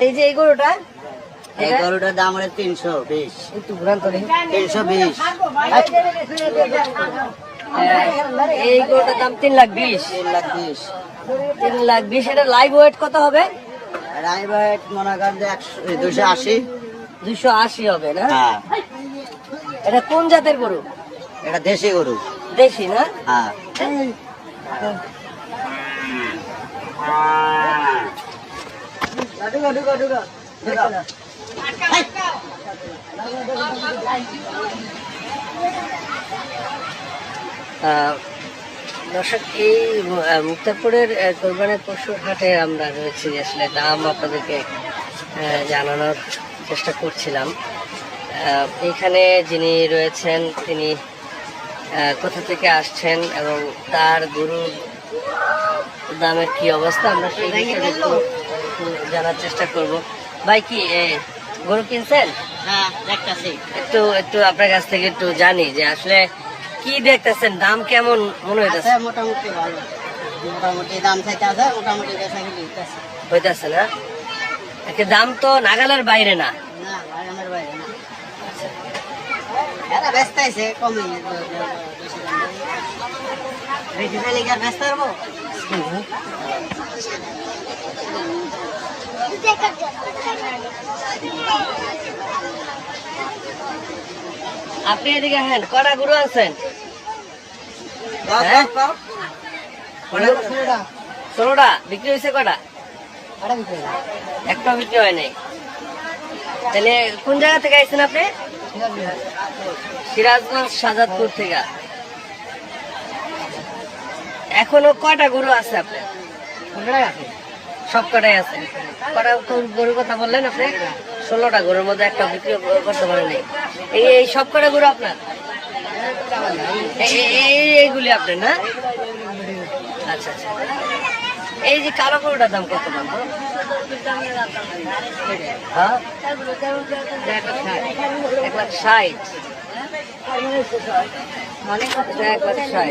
এই যে এই গরুটা এই গরুটার দাম হলো তিনশো বিশ। একটু ঘুরান তো তিনশো বিশ। এই গরুটার দাম তিন লাখ বিশ। তিন লাখ বিশ। তিন লাখ বিশ এটা লাইভ ওয়েট কত হবে? রাইবাইট মনে করেন যে একশো দুশো আশি। দুশো আশি হবে না? হ্যাঁ। এটা কোন জাতের গরু? এটা দেশি গরু। দেশি না? হ্যাঁ। ঢুকো, ঢুকো, ঢুকো। দর্শক এই মুক্তাপুরের কোরবানের পশুর হাটে আমরা রয়েছি। আসলে দাম আপনাদেরকে আহ, জানানোর চেষ্টা করছিলাম। আহ, এখানে যিনি রয়েছেন তিনি আহ, কোথা থেকে আসছেন এবং তার গরুর দামের কি অবস্থা আমরা সেই বিষয়ে একটু জানার চেষ্টা করব। ভাই কি গরু কিনছেন? হ্যাঁ একটু একটু আপনার কাছ থেকে একটু জানি যে আসলে কি দেখতেছেন দাম কেমন মনে হইতেছে? মোটামুটি ভালো। মোটামুটি দাম আছে মোটামুটি হইতাছে। না? দাম তো নাগালের বাইরে না। ব্যস্ত আছে কমই বেশি দাম দেয়। বেশি চাইলে কি আর ব্যস্ত হব আপনি এদিকে হ্যাঁ? কটা গরু। কটা? ষোলোটা। বিক্রি হয়েছে কটা? একটা বিক্রি হয় নাই। তাহলে কোন জায়গা থেকে আইছেন আপনি? সিরাজগঞ্জ সাজাদপুর থেকে। এখনও কটা গরু আছে আপনার? সব কটাই আছে গরুর কথা বললেন আপনি? ষোলোটা গরুর মধ্যে একটা বিক্রি করতে পারেন এই এই সব কটা গরু আপনার? এই- এই- এই- এইগুলি আপনার না? আচ্ছা আচ্ছা। এই যে কালো গরুটার দাম কত দাম হ্যাঁ? ষাট। ষাট।